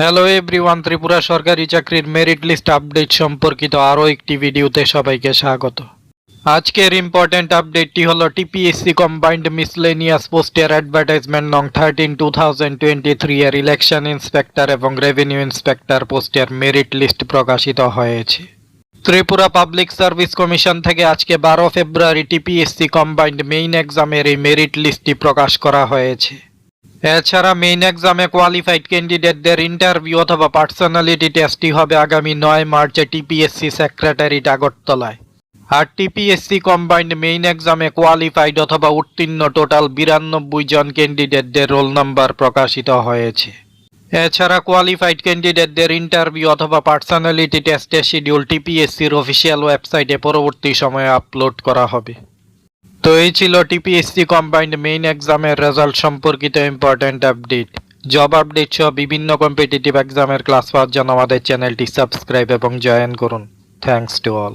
Hello everyone Tripura সরকারি চাকরির merit list update সম্পর্কিত আরও একটি ভিডিওতে সবাইকে স্বাগত। আজকের ইম্পর্ট্যান্ট আপডেটটি হলো টিপিএসসি কম্বাইন্ড মিসলেনিয়াস পোস্টের advertisement no thirteen two thousand twenty three এর ইলেকশন ইন্সপেক্টর এবং রেভিনিউ ইন্সপেক্টর পোস্টের মেরিট লিস্ট প্রকাশিত হয়েছে। ত্রিপুরা পাবলিক সার্ভিস কমিশন থেকে আজকে বারো ফেব্রুয়ারি টিপিএসসি কম্বাইন্ড মেইন এক্সামের এই মেরিট লিস্টটি প্রকাশ করা হয়েছে। এছাড়া মেইন এক্সামে কোয়ালিফাইড ক্যান্ডিডেটদের ইন্টারভিউ অথবা পার্সোনালিটি টেস্টটি হবে আগামী নয় মার্চে টিপিএসসি সেক্রেটারিট আগরতলায়। আর টিপিএসসি কম্বাইন্ড মেইন এক্সামে কোয়ালিফাইড অথবা উত্তীর্ণ টোটাল বিরানব্বই জন ক্যান্ডিডেটদের রোল নাম্বার প্রকাশিত হয়েছে। এছাড়া কোয়ালিফাইড ক্যান্ডিডেটদের ইন্টারভিউ অথবা পার্সোনালিটি টেস্টের শিডিউল টিপিএসসির অফিসিয়াল ওয়েবসাইটে পরবর্তী সময়ে আপলোড করা হবে। তো এই ছিল টিপিএসসি কম্বাইন্ড মেইন এক্সামের রেজাল্ট সম্পর্কিত ইম্পর্ট্যান্ট আপডেট জব আপডেট সহ বিভিন্ন কম্পিটিটিভ এক্সামের ক্লাস পাওয়ার জন্য আমাদের চ্যানেলটি সাবস্ক্রাইব এবং জয়েন করুন। Thanks to all